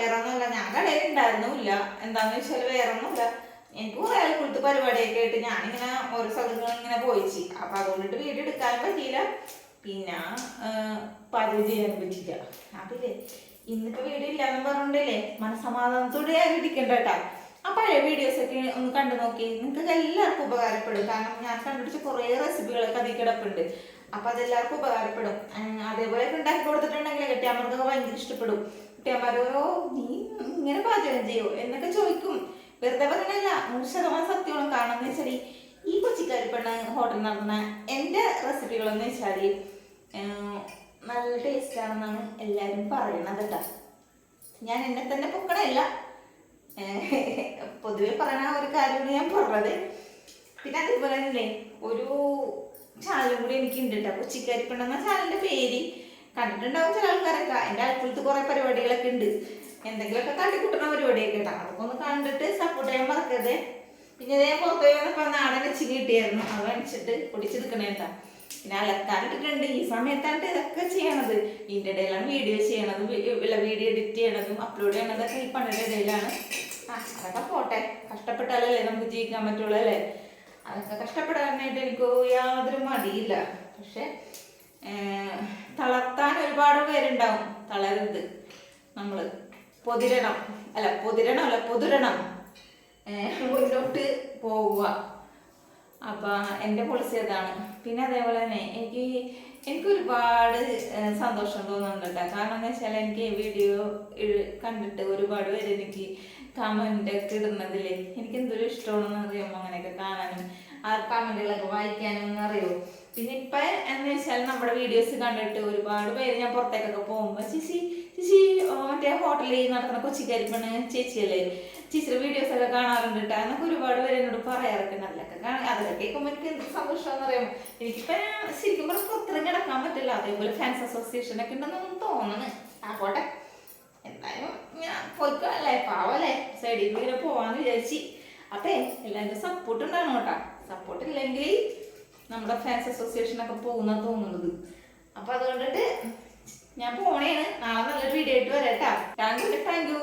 വേറെ ഒന്നുമില്ല ഞാൻ കടയിൽ ഉണ്ടായിരുന്നില്ല എന്താന്ന് വെച്ചാൽ വേറെ ഒന്നുമില്ല എനിക്ക് കുറെ കൊടുത്ത് പരിപാടിയൊക്കെ ആയിട്ട് ഞാനിങ്ങനെ ഓരോ സ്ഥലങ്ങളിൽ ഇങ്ങനെ പോയിച്ച്. അപ്പൊ അതുകൊണ്ടിട്ട് വീട് എടുക്കാൻ പറ്റിയില്ല. പിന്നെ പാചകം ചെയ്യാൻ പറ്റിയില്ല. അതില്ലേ ഇന്നിപ്പോ വീഡിയോ ഇല്ലാന്ന് പറഞ്ഞിട്ടില്ലേ? മനസമാധാനത്തോടെ ഞാൻ ഇരിക്കണ്ട കേട്ടോ. ആ പഴയ വീഡിയോസൊക്കെ ഒന്ന് കണ്ടു നോക്കി. നിങ്ങൾക്ക് എല്ലാവർക്കും ഉപകാരപ്പെടും. കാരണം ഞാൻ കണ്ടുപിടിച്ച കുറേ റെസിപ്പികളൊക്കെ അതിൽ കിടപ്പുണ്ട്. അപ്പൊ അതെല്ലാവർക്കും ഉപകാരപ്പെടും. അതേപോലെ ഉണ്ടാക്കി കൊടുത്തിട്ടുണ്ടെങ്കിൽ കെട്ടിയാമർക്കൊക്കെ ഭയങ്കര ഇഷ്ടപ്പെടും. കെട്ടിയാമാരോ നീ ഇങ്ങനെ പാചകം ചെയ്യോ? എന്നൊക്കെ ചോദിക്കും. വെറുതെ പറയണല്ല നൂറ് ശതമാനം സത്യമാണ്. കാരണം എന്ന് വെച്ചാൽ ഈ കൊച്ചിക്കാരി പെണ്ണ് ഹോട്ടൽ നടന്ന എന്റെ റെസിപ്പികളെന്ന് വെച്ചാൽ നല്ല ടേസ്റ്റ് ആണെന്നാണ് എല്ലാവരും പറയണത് കേട്ടോ. ഞാൻ എന്നെ തന്നെ പൊക്കണല്ല. പൊതുവെ പറയണ ഒരു കാര്യമാണ് ഞാൻ പറഞ്ഞത്. പിന്നെ അതേപോലെ തന്നെ ഒരു ചാനലും കൂടി എനിക്കുണ്ട് കേട്ടോ. കൊച്ചിക്കാരി പെണ്ണെന്ന ചാനലിന്റെ പേര് കണ്ടിട്ടുണ്ടാവും ചില ആൾക്കാരൊക്കെ. എന്റെ അടുത്ത് കുറേ പരിപാടികളൊക്കെ ഉണ്ട്. എന്തെങ്കിലുമൊക്കെ കണ്ടിക്കൂട്ടുന്ന പരിപാടിയൊക്കെ കേട്ടോ. അതൊക്കെ ഒന്ന് കണ്ടിട്ട് സപ്പോർട്ട് ചെയ്യാൻ മറക്കരുത്. പിന്നെ ഇതേ പുറത്ത് വന്നപ്പോൾ നാടൻ വെച്ചിങ് കിട്ടിയായിരുന്നു. അത് വെച്ചിട്ട് പൊടിച്ചെടുക്കണേ പിന്നെ അലക്കാനിട്ടിട്ടുണ്ട് ഈ സമയത്താണ് ഇതൊക്കെ ചെയ്യണത്. ഇതിന്റെ ഇടയിലാണ് വീഡിയോ ചെയ്യണതും വീഡിയോ എഡിറ്റ് ചെയ്യണതും അപ്ലോഡ് ചെയ്യണതൊക്കെ ഈ പണിയുടെ ഇടയിലാണ്. ആ അതൊക്കെ പോട്ടെ. കഷ്ടപ്പെട്ടാലല്ലേ നമുക്ക് ജീവിക്കാൻ പറ്റുള്ളൂ അല്ലേ? അതൊക്കെ കഷ്ടപ്പെടാനായിട്ട് എനിക്ക് യാതൊരു മടിയില്ല. പക്ഷെ തളർത്താൻ ഒരുപാട് പേരുണ്ടാവും. തളരരുത് നമ്മൾ പൊതിരണം. അല്ല പൊതിരണം അല്ല പൊതിരണം. മുന്നോട്ട് പോവുക. അപ്പൊ എന്റെ പോളിസി അതാണ്. പിന്നെ അതേപോലെ തന്നെ എനിക്ക് എനിക്ക് ഒരുപാട് സന്തോഷം തോന്നുന്നുണ്ട് കേട്ടോ. കാരണം എന്താ വെച്ചാൽ എനിക്ക് ഈ വീഡിയോ കണ്ടിട്ട് ഒരുപാട് പേര് എനിക്ക് കമന്റ് ഒക്കെ ഇടുന്നതില്ലേ എനിക്ക് എന്തൊരു ഇഷ്ടമാണെന്ന് അറിയാമോ? അങ്ങനെയൊക്കെ കാണാനും ആ കമന്റുകളൊക്കെ വായിക്കാനും എന്ന് അറിയോ പിന്നെ ഇപ്പൊ എന്ന് വെച്ചാൽ നമ്മുടെ വീഡിയോസ് കണ്ടിട്ട് ഒരുപാട് പേര് ഞാൻ പുറത്തേക്കൊക്കെ പോകുമ്പോ ചേച്ചി ചേച്ചി മറ്റേ ഹോട്ടലിൽ നടക്കുന്ന കൊച്ചി പെണ്ണ് ചേച്ചിയല്ലേ? ചേച്ചിയുടെ വീഡിയോസ് ഒക്കെ കാണാറുണ്ട് കേട്ടോ എന്നൊക്കെ ഒരുപാട് പേര് എന്നോട് പറയാറൊക്കെ നല്ലൊക്കെ അതൊക്കെ കേൾക്കുമ്പോൾ എനിക്ക് എന്ത് സന്തോഷമാണെന്ന് അറിയാമോ? എനിക്കിപ്പോ ശരിക്കും പറഞ്ഞാൽ പുറത്തിറങ്ങി കിടക്കാൻ പറ്റില്ല. അതേപോലെ ഫാൻസ് അസോസിയേഷൻ ഒക്കെ ഉണ്ടെന്നൊന്നും തോന്നുന്നു ആ കോട്ടെ എന്തായാലും ഞാൻ പോയിക്കോ അല്ലേ പാവല്ലേ സൈഡിൽ ഇങ്ങനെ പോവാന്ന് വിചാരിച്ചു. അപ്പേ എല്ലാവരും സപ്പോർട്ട് ഉണ്ടാകണം കേട്ടോ സപ്പോർട്ട് ഇല്ലെങ്കിൽ നമ്മുടെ ഫാൻസ് അസോസിയേഷൻ ഒക്കെ പോകുന്ന തോന്നുന്നത്. അപ്പൊ അതുകൊണ്ടിട്ട് ഞാൻ പോണേന്ന് നാളെ നല്ലൊരു വീഡിയോ ആയിട്ട് വരാം കേട്ടോ താങ്ക് യു താങ്ക് യു.